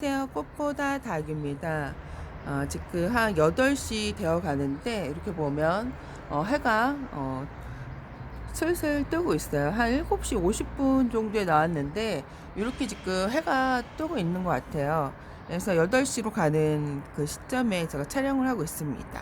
안녕하세요. 꽃보다 닭입니다. 어, 지금 한 8시 되어 가는데 이렇게 보면 어, 해가 어, 슬슬 뜨고 있어요. 한 7시 50분 정도에 나왔는데 이렇게 지금 해가 뜨고 있는 것 같아요. 그래서 8시로 가는 그 시점에 제가 촬영을 하고 있습니다.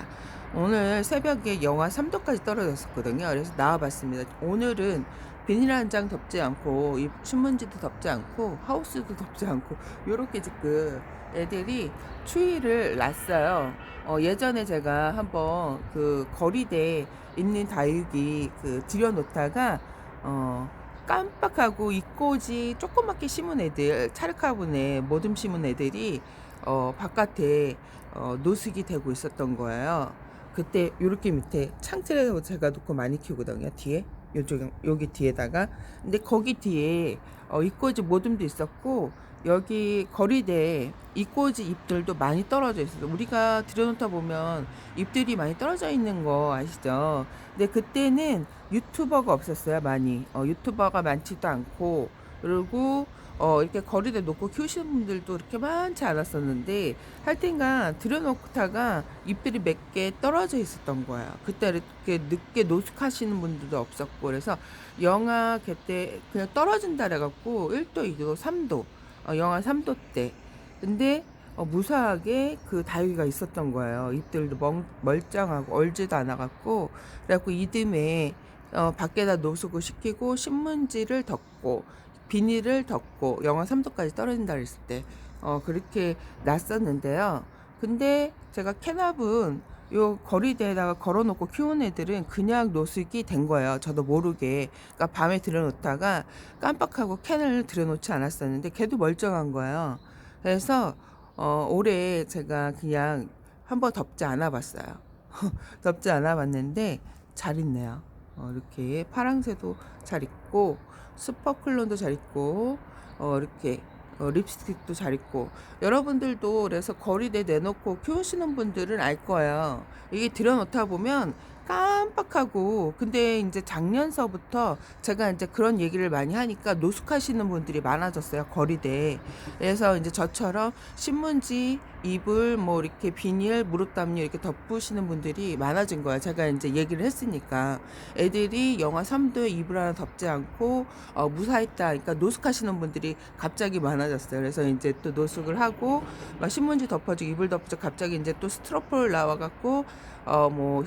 오늘 새벽에 영하 3도까지 떨어졌었거든요. 그래서 나와봤습니다. 오늘은 비닐 한 장 덮지 않고 이 신문지도 덮지 않고 하우스도 덮지 않고 요렇게 지금 애들이 추위를 났어요. 어, 예전에 제가 한번 그 거리대에 있는 다육이 그 들여놓다가 어, 깜빡하고 이꼬지 조그맣게 심은 애들 차르카분에 모듬 심은 애들이 어, 바깥에 어, 노숙이 되고 있었던 거예요. 그때 요렇게 밑에 창틀에 제가 놓고 많이 키우거든요. 뒤에 요쪽 여기 뒤에다가 근데 거기 뒤에 어, 이꼬지 모듬도 있었고 여기 거리대에 이꼬지 잎들도 많이 떨어져 있어요. 우리가 들여놓다 보면 잎들이 많이 떨어져 있는 거 아시죠? 근데 그때는 유튜버가 없었어요, 많이. 어, 유튜버가 많지도 않고 그리고 어, 이렇게 거리대 놓고 키우시는 분들도 그렇게 많지 않았었는데 하여튼간 들여놓다가 잎들이 몇 개 떨어져 있었던 거예요. 그때 이렇게 늦게 노숙하시는 분들도 없었고 그래서 영하 그때 그냥 떨어진다 그래갖고 1도, 2도, 3도 어, 영하 3도 때 근데 어, 무사하게 그 다육이가 있었던 거예요. 잎들도 멍, 멀쩡하고 얼지도 않아갖고 그래갖고 이듬해 어, 밖에다 노숙을 시키고 신문지를 덮고 비닐을 덮고 영하 3도까지 떨어진다 그랬을 때 어, 그렇게 났었는데요. 근데 제가 캐납은 요 거리대에다가 걸어놓고 키운 애들은 그냥 노숙이 된 거예요. 저도 모르게. 그러니까 밤에 들여놓다가 깜빡하고 캔을 들여놓지 않았었는데 걔도 멀쩡한 거예요. 그래서 어, 올해 제가 그냥 한번 덮지 않아 봤어요. 덮지 않아 봤는데 잘 있네요. 어, 이렇게 파랑새도 잘 있고 스퍼클론도 잘 있고 어, 이렇게 어, 립스틱도 잘 있고 여러분들도 그래서 거리대 내놓고 키우시는 분들은 알 거예요. 이게 들여놓다 보면 깜빡하고 근데 이제 작년서부터 제가 이제 그런 얘기를 많이 하니까 노숙하시는 분들이 많아졌어요 거리대. 그래서 이제 저처럼 신문지 이불 뭐 이렇게 비닐 무릎 담요 이렇게 덮으시는 분들이 많아진 거예요 제가 이제 얘기를 했으니까. 애들이 영하 3도에 이불 하나 덮지 않고 어, 무사했다. 그러니까 노숙하시는 분들이 갑자기 많아졌어요. 그래서 이제 또 노숙을 하고 막 신문지 덮어주고 이불 덮어주고 갑자기 이제 또 스트로폴 나와갖고 어뭐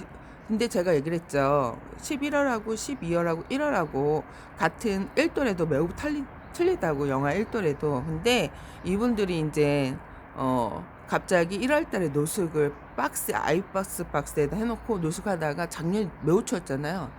근데 제가 얘기를 했죠. 11월하고 12월하고 1월하고 같은 1도래도 매우 탈리, 틀리다고 영하 1도래도. 근데 이분들이 이제 어 갑자기 1월 달에 노숙을 박스 아이박스 박스에다 해놓고 노숙하다가 작년 매우 추웠잖아요.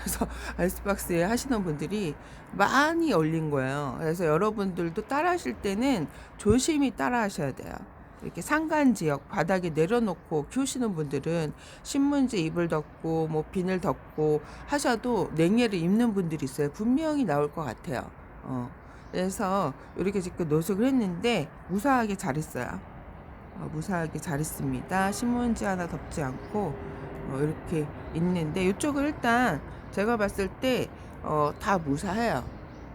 그래서 아이스박스에 하시는 분들이 많이 얼린 거예요. 그래서 여러분들도 따라 하실 때는 조심히 따라 하셔야 돼요. 이렇게 산간 지역 바닥에 내려놓고 키우시는 분들은 신문지 이불 덮고 뭐 비늘 덮고 하셔도 냉해를 입는 분들이 있어요. 분명히 나올 것 같아요. 어. 그래서 이렇게 지금 노숙을 했는데 무사하게 잘했어요. 어, 무사하게 잘했습니다. 신문지 하나 덮지 않고 어, 이렇게 있는데 이쪽은 일단 제가 봤을 때 어, 다 무사해요.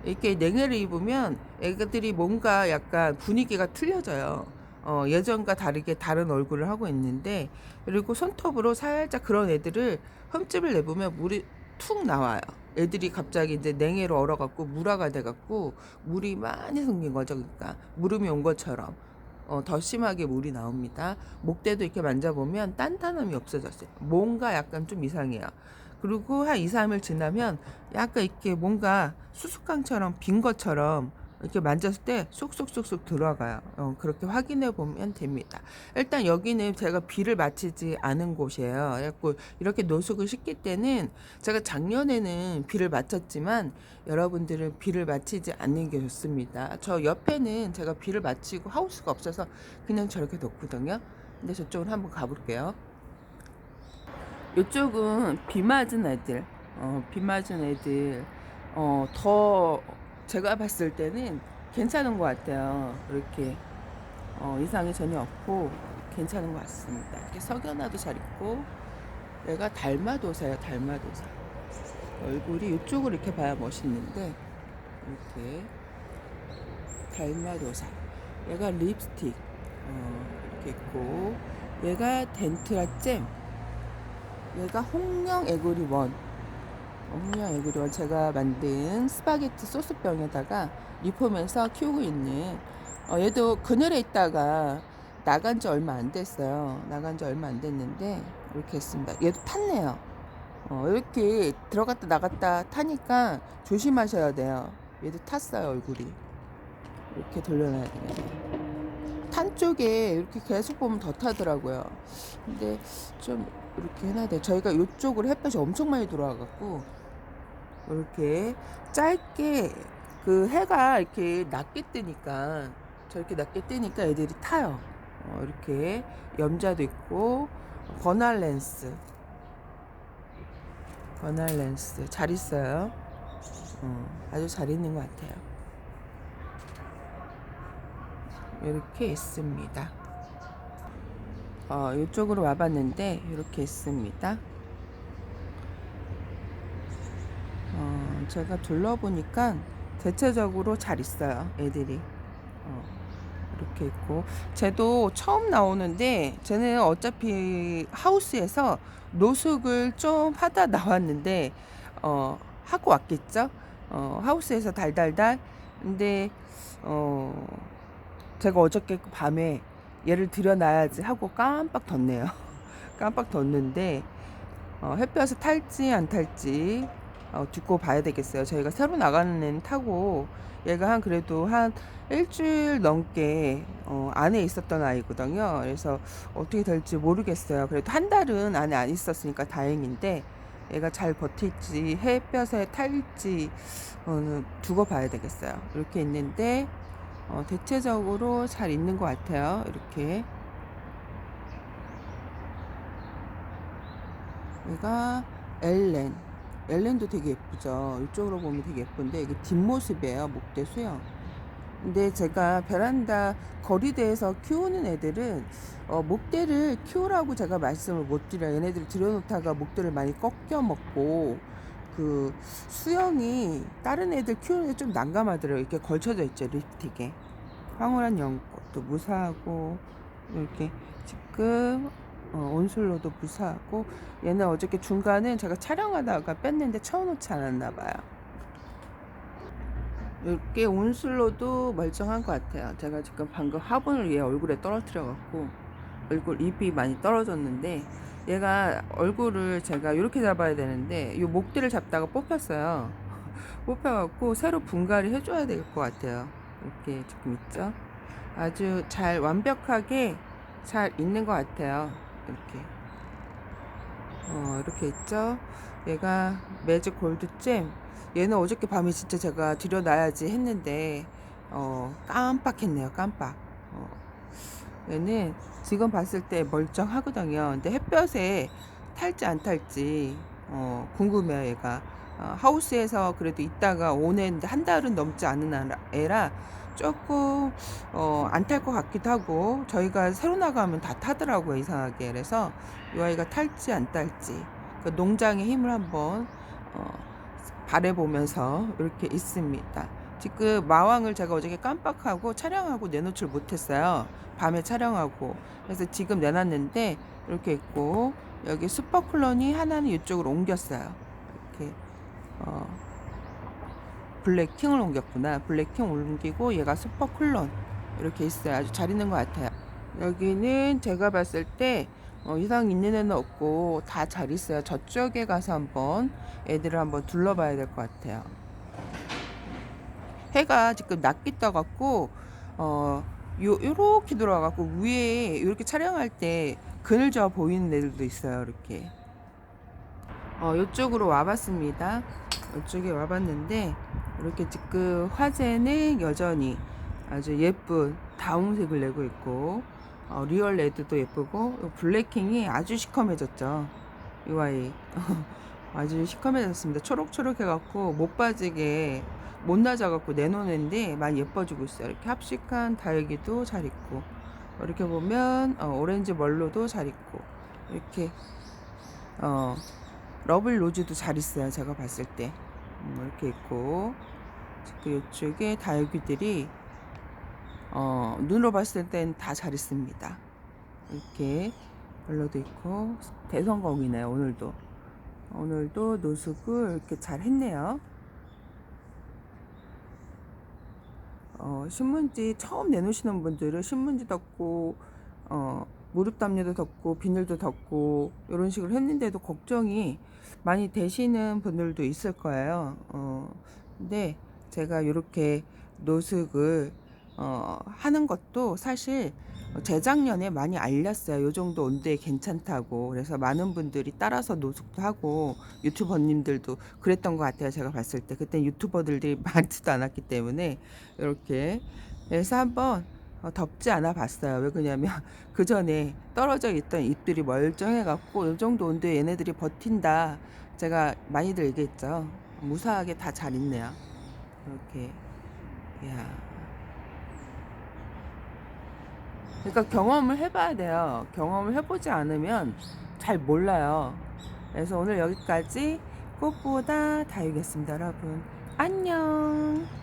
이렇게 냉해를 입으면 애들이 뭔가 약간 분위기가 틀려져요. 어, 예전과 다르게 다른 얼굴을 하고 있는데 그리고 손톱으로 살짝 그런 애들을 흠집을 내보면 물이 툭 나와요. 애들이 갑자기 이제 냉해로 얼어갖고 물화가 돼갖고 물이 많이 생긴 거죠. 그러니까 무름이 온 것처럼 어, 더 심하게 물이 나옵니다. 목대도 이렇게 만져보면 단단함이 없어졌어요. 뭔가 약간 좀 이상해요. 그리고 한 2, 3일 지나면 약간 이렇게 뭔가 수수깡처럼 빈 것처럼 이렇게 만졌을 때 쏙쏙쏙쏙 들어가요. 어, 그렇게 확인해 보면 됩니다. 일단 여기는 제가 비를 맞히지 않은 곳이에요. 그래갖고 이렇게 노숙을 시킬 때는 제가 작년에는 비를 맞췄지만 여러분들은 비를 맞히지 않는 게 좋습니다. 저 옆에는 제가 비를 맞히고 하우스가 없어서 그냥 저렇게 놓거든요. 근데 저쪽으로 한번 가볼게요. 이쪽은 비 맞은 애들, 어, 비 맞은 애들, 어, 더 제가 봤을 때는 괜찮은 것 같아요. 이렇게 어, 이상이 전혀 없고 괜찮은 것 같습니다. 이렇게 석연화도 잘 있고 얘가 달마도사예요. 달마도사. 얼굴이 이쪽으로 이렇게 봐야 멋있는데 이렇게 달마도사. 얘가 립스틱 어, 이렇게 있고 얘가 덴트라 잼 얘가 홍령 에그리 원 에그리 원 제가 만든 스파게티 소스병에다가 리폼해서 키우고 있는 어, 얘도 그늘에 있다가 나간 지 얼마 안 됐어요. 나간 지 얼마 안 됐는데 이렇게 했습니다. 얘도 탔네요. 어, 이렇게 들어갔다 나갔다 타니까 조심하셔야 돼요. 얘도 탔어요 얼굴이. 이렇게 돌려놔야 되겠네요 탄 쪽에 이렇게 계속 보면 더 타더라고요. 근데 좀 이렇게 해놔야 돼. 저희가 이쪽으로 햇볕이 엄청 많이 들어와갖고 이렇게 짧게 그 해가 이렇게 낮게 뜨니까 저렇게 낮게 뜨니까 애들이 타요. 어, 이렇게 염자도 있고 버날 렌스 버날 렌스 잘 있어요. 어, 아주 잘 있는 것 같아요. 이렇게 있습니다. 어, 이쪽으로 와봤는데 이렇게 있습니다. 어, 제가 둘러보니까 대체적으로 잘 있어요. 애들이. 어, 이렇게 있고. 쟤도 처음 나오는데 쟤는 어차피 하우스에서 노숙을 좀 하다 나왔는데 어, 하고 왔겠죠? 어, 하우스에서 달달달. 근데 어, 제가 어저께 그 밤에 얘를 들여놔야지 하고 깜빡 뒀네요. 깜빡 뒀는데 어, 햇볕에 탈지 안 탈지 어, 두고 봐야 되겠어요. 저희가 새로 나가는 애는 타고 얘가 한 그래도 한 일주일 넘게 어, 안에 있었던 아이거든요. 그래서 어떻게 될지 모르겠어요. 그래도 한 달은 안에 안 있었으니까 다행인데 얘가 잘 버틸지 햇볕에 탈지 어, 두고 봐야 되겠어요. 이렇게 있는데 어, 대체적으로 잘 있는 것 같아요. 이렇게. 얘가 엘렌. 엘렌도 되게 예쁘죠. 이쪽으로 보면 되게 예쁜데 이게 뒷모습이에요. 목대 수영. 근데 제가 베란다 거리대에서 키우는 애들은 어, 목대를 키우라고 제가 말씀을 못 드려요. 얘네들 들여놓다가 목대를 많이 꺾여 먹고 그 수영이 다른 애들 키우는데 좀 난감하더라고요. 이렇게 걸쳐져 있죠 립스틱에. 황홀한 연꽃도 무사하고 이렇게 지금 어, 온슬로도 무사하고 얘는 어저께 중간은 제가 촬영하다가 뺐는데 쳐놓지 않았나 봐요. 이렇게 온슬로도 멀쩡한 것 같아요. 제가 지금 방금 화분을 얘 얼굴에 떨어뜨려 갖고 얼굴 잎이 많이 떨어졌는데 얘가 얼굴을 제가 이렇게 잡아야 되는데 이 목대를 잡다가 뽑혔어요. 뽑혀갖고 새로 분갈이 해줘야 될 것 같아요. 이렇게 지금 있죠. 아주 잘 완벽하게 잘 있는 것 같아요. 이렇게. 어, 이렇게 있죠. 얘가 매직 골드잼. 얘는 어저께 밤에 진짜 제가 들여놔야지 했는데, 어, 깜빡했네요. 깜빡. 어, 얘는 지금 봤을 때 멀쩡하거든요. 근데 햇볕에 탈지 안 탈지, 어, 궁금해요. 얘가. 어, 하우스에서 그래도 있다가 오는데 한 달은 넘지 않은 애라 조금 어, 안 탈 것 같기도 하고 저희가 새로 나가면 다 타더라고요 이상하게 그래서 이 아이가 탈지 안 탈지 그 농장의 힘을 한번 어, 바래보면서 이렇게 있습니다. 지금 마왕을 제가 어저께 깜빡하고 촬영하고 내놓질 못했어요. 밤에 촬영하고 그래서 지금 내놨는데 이렇게 있고 여기 슈퍼클론이 하나는 이쪽으로 옮겼어요. 이렇게 어, 블랙킹을 옮겼구나. 블랙킹 옮기고 얘가 슈퍼 쿨론 이렇게 있어요. 아주 잘 있는 것 같아요. 여기는 제가 봤을 때 어, 이상 있는 애는 없고 다 잘 있어요. 저쪽에 가서 한번 애들을 한번 둘러봐야 될 것 같아요. 해가 지금 낮게 떠갖고 어 요, 요렇게 들어와갖고 위에 이렇게 촬영할 때 그늘져 보이는 애들도 있어요. 이렇게 어 요쪽으로 와봤습니다. 이쪽에 와봤는데 이렇게 지금 화재는 여전히 아주 예쁜 다홍색을 내고 있고 어, 리얼 레드도 예쁘고 블랙킹이 아주 시커매졌죠 이 아이 아주 시커매졌습니다 초록초록 해갖고 못 빠지게 못 낮아갖고 내놓는데 많이 예뻐지고 있어요 이렇게 합식한 다육이도 잘 있고 이렇게 보면 어, 오렌지 멀로도 잘 있고 이렇게 어, 러블 로즈도 잘 있어요 제가 봤을 때 음, 이렇게 있고 그 이쪽에 다육이들이 어, 눈으로 봤을 땐 다 잘 있습니다. 이렇게 별로도 있고 대성공이네요 오늘도 오늘도 노숙을 이렇게 잘 했네요. 어, 신문지 처음 내놓으시는 분들은 신문지 덮고 어, 무릎 담요도 덮고 비닐도 덮고 이런 식으로 했는데도 걱정이 많이 되시는 분들도 있을 거예요. 어, 근데 제가 이렇게 노숙을 어, 하는 것도 사실 재작년에 많이 알렸어요. 요 정도 온도에 괜찮다고. 그래서 많은 분들이 따라서 노숙도 하고 유튜버님들도 그랬던 것 같아요. 제가 봤을 때. 그때 유튜버들이 많지도 않았기 때문에 이렇게 그래서 한번 어, 덥지 않아 봤어요. 왜 그러냐면 그 전에 떨어져 있던 잎들이 멀쩡해 갖고 요 정도 온도에 얘네들이 버틴다. 제가 많이들 얘기했죠. 무사하게 다 잘 있네요. 이렇게. 야. 그러니까 경험을 해봐야 돼요. 경험을 해보지 않으면 잘 몰라요. 그래서 오늘 여기까지 꽃보다 다육이었습니다, 여러분. 안녕.